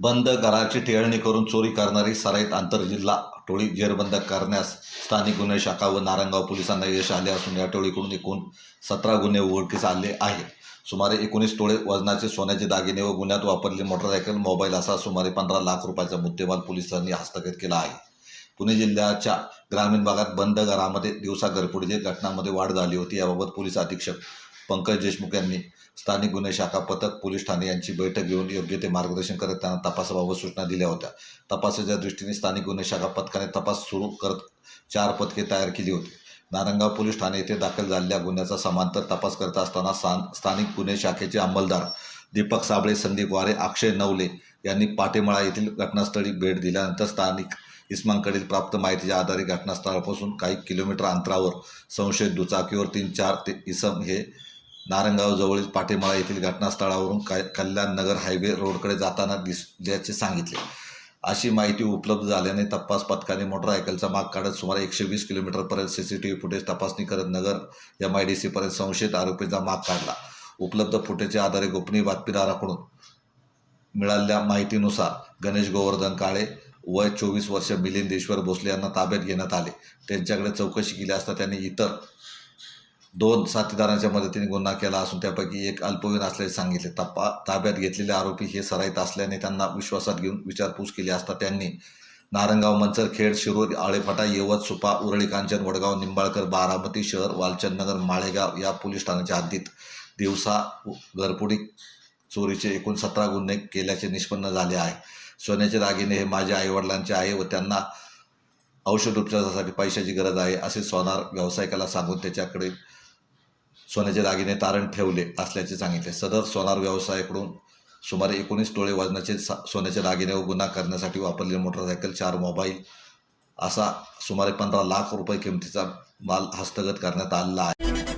बंद घराची टेळणी करून चोरी करणारी सराईत आंतरजिल्हा टोळी जेरबंद करण्यास स्थानिक गुन्हे शाखा व नारायणगाव पोलिसांना यश आले असून या टोळीकडून एकूण सतरा गुन्हे उघडकीस आले आहेत. सुमारे एकोणीस टोळे वजनाचे सोन्याचे दागिने व गुन्ह्यात वापरले मोटरसायकल मोबाईल असा सुमारे पंधरा लाख रुपयाचा मुद्देमाल पोलिसांनी हस्तगत केला आहे. पुणे जिल्ह्याच्या ग्रामीण भागात बंद घरामध्ये दिवसा घरफोडीच्या घटनांमध्ये वाढ झाली होती याबाबत पोलीस अधीक्षक पंकज देशमुख यांनी स्थानिक गुन्हे शाखा पथक पोलीस ठाणे यांची बैठक घेऊन योग्य ते मार्गदर्शन करत त्यांना तपासाबाबत सूचना दिल्या होत्या. तपासाच्या दृष्टीने स्थानिक गुन्हे शाखा पथकाने तपास सुरू करत चार पथके तयार केली होती. नारंगाव पोलीस ठाणे येथे दाखल झालेल्या गुन्ह्याचा समांतर तपास करत असताना स्थान स्थानिक गुन्हे शाखेचे अंमलदार दीपक साबळे संदीप वारे अक्षय नवले यांनी पाटेमळा येथील घटनास्थळी भेट दिल्यानंतर स्थानिक इस्मांकडील प्राप्त माहितीच्या आधारे घटनास्थळापासून काही किलोमीटर अंतरावर संशयित दुचाकीवर तीन चार ते इसम हे नारंगाव जवळील पाटेमळा येथील घटनास्थळावरून काय कल्याण नगर हायवे रोडकडे जाताना दिसल्याचे सांगितले. अशी माहिती उपलब्ध झाल्याने तपास पथकाने मोटरसायकलचा माग काढत सुमारे एकशे वीस किलोमीटरपर्यंत C C T V footage तपासणी करत नगर एम आय डी सीपर्यंत संशयित आरोपीचा माग काढला. उपलब्ध फुटेजच्या आधारे गोपनीय बातमीदाराकडून मिळालेल्या माहितीनुसार गणेश गोवर्धन काळे वय चोवीस वर्ष मिलिंद ईश्वर भोसले यांना ताब्यात घेण्यात आले. त्यांच्याकडे चौकशी केली असता त्यांनी इतर दोन साथीदारांच्या मदतीने गुन्हा केला असून त्यापैकी एक अल्पवयीन असल्याचे सांगितले. तपा ताब्यात घेतलेले आरोपी हे सराईत असल्याने त्यांना विश्वासात घेऊन विचारपूस केली असता त्यांनी नारंगाव मंचर खेड शिरूर आळेफाटा येवत सुपा उरळी कांचन वडगाव निंबाळकर बारामती शहर वालचंदनगर माळेगाव या पोलीस ठाण्याच्या हद्दीत दिवसा घरपुडी चोरीचे एकूण सतरा गुन्हे केल्याचे निष्पन्न झाले आहे. सोन्याचे दागिने हे माझ्या आईवडिलांचे आहे व त्यांना औषध उपचारासाठी पैशाची गरज आहे असे सोनार व्यावसायिकाला सांगून त्याच्याकडे सोन्याचे दागिने तारण ठेवले असल्याचे सांगितले. सदर सोनार व्यवसायाकडून सुमारे एकोणीस टोळे वजनाचे सा सोन्याचे दागिने व गुन्हा करण्यासाठी वापरलेली मोटरसायकल चार मोबाईल असा सुमारे पंधरा लाख रुपये किमतीचा माल हस्तगत करण्यात आलेला आहे.